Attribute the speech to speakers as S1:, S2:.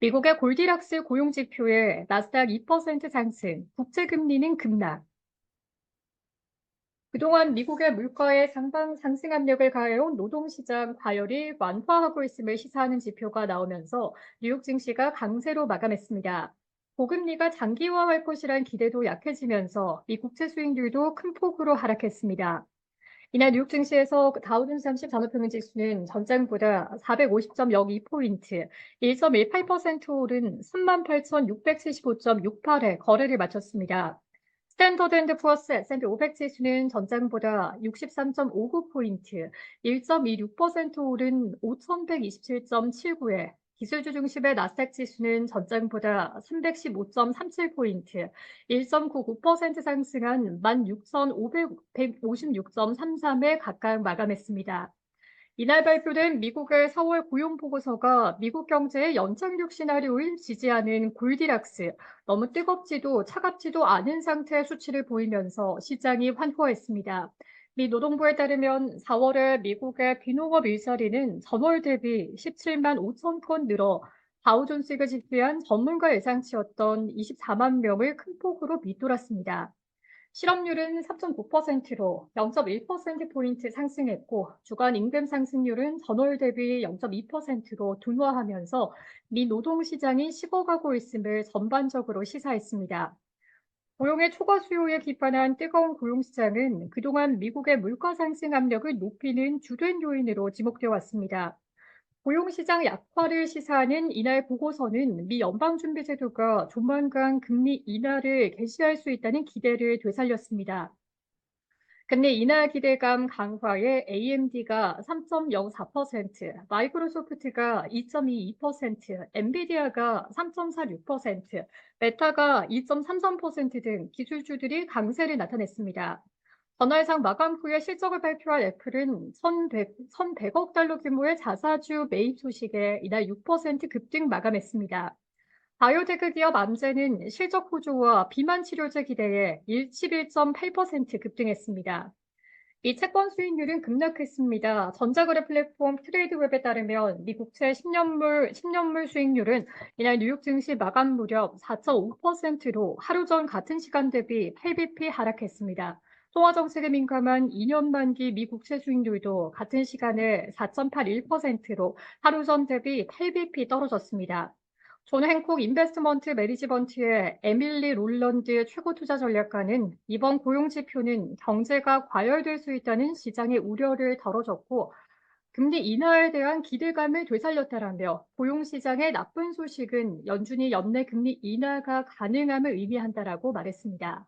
S1: 미국의 골디락스 고용지표에 나스닥 2% 상승, 국제금리는 급락. 그동안 미국의 물가에 상방 상승 압력을 가해온 노동시장 과열이 완화하고 있음을 시사하는 지표가 나오면서 뉴욕 증시가 강세로 마감했습니다. 고금리가 장기화할 것이란 기대도 약해지면서 미 국채 수익률도 큰 폭으로 하락했습니다. 이날 뉴욕 증시에서 다우존스 30 산업평균 지수는 전장보다 450.02포인트, 1.18% 오른 38,675.68에 거래를 마쳤습니다. 스탠더드 앤드 푸어스 S&P 500 지수는 전장보다 63.59포인트, 1.26% 오른 5,127.79에 기술주 중심의 나스닥 지수는 전장보다 315.37포인트, 1.99% 상승한 16,556.33에 가까이 마감했습니다. 이날 발표된 미국의 4월 고용 보고서가 미국 경제의 연착륙 시나리오를 지지하는 골디락스, 너무 뜨겁지도 차갑지도 않은 상태의 수치를 보이면서 시장이 환호했습니다. 미 노동부에 따르면 4월에 미국의 비농업 일자리는 전월 대비 17만 5천 건 늘어 다우존스가 집계한 전문가 예상치였던 24만 명을 큰 폭으로 밑돌았습니다. 실업률은 3.9%로 0.1%포인트 상승했고 주간 임금 상승률은 전월 대비 0.2%로 둔화하면서 미 노동시장이 식어가고 있음을 전반적으로 시사했습니다. 고용의 초과 수요에 기반한 뜨거운 고용 시장은 그동안 미국의 물가 상승 압력을 높이는 주된 요인으로 지목되어 왔습니다. 고용시장 약화를 시사하는 이날 보고서는 미 연방준비제도가 조만간 금리 인하를 개시할 수 있다는 기대를 되살렸습니다. 금리 인하 기대감 강화에 AMD가 3.04%, 마이크로소프트가 2.22%, 엔비디아가 3.46%, 메타가 2.33%등 기술주들이 강세를 나타냈습니다. 전날상 마감 후에 실적을 발표한 애플은 1,100, 1,100 억 달러 규모의 자사주 매입 소식에 이날 6% 급등 마감했습니다. 바이오테크 기업 암제는 실적 호조와 비만 치료제 기대에 11.8% 급등했습니다. 이 채권 수익률은 급락했습니다. 전자거래 플랫폼 트레이드웹에 따르면 미 국채 10년물, 10년물 수익률은 이날 뉴욕 증시 마감 무렵 4.5%로 하루 전 같은 시간 대비 8bp 하락했습니다. 통화 정책에 민감한 2년 만기 미 국채 수익률도 같은 시간에 4.81%로 하루 전 대비 8bp 떨어졌습니다. 존 행콕 인베스트먼트 매니지먼트의 에밀리 롤런드 최고 투자 전략가는 이번 고용 지표는 경제가 과열될 수 있다는 시장의 우려를 덜어줬고 금리 인하에 대한 기대감을 되살렸다라며 고용 시장의 나쁜 소식은 연준이 연내 금리 인하가 가능함을 의미한다라고 말했습니다.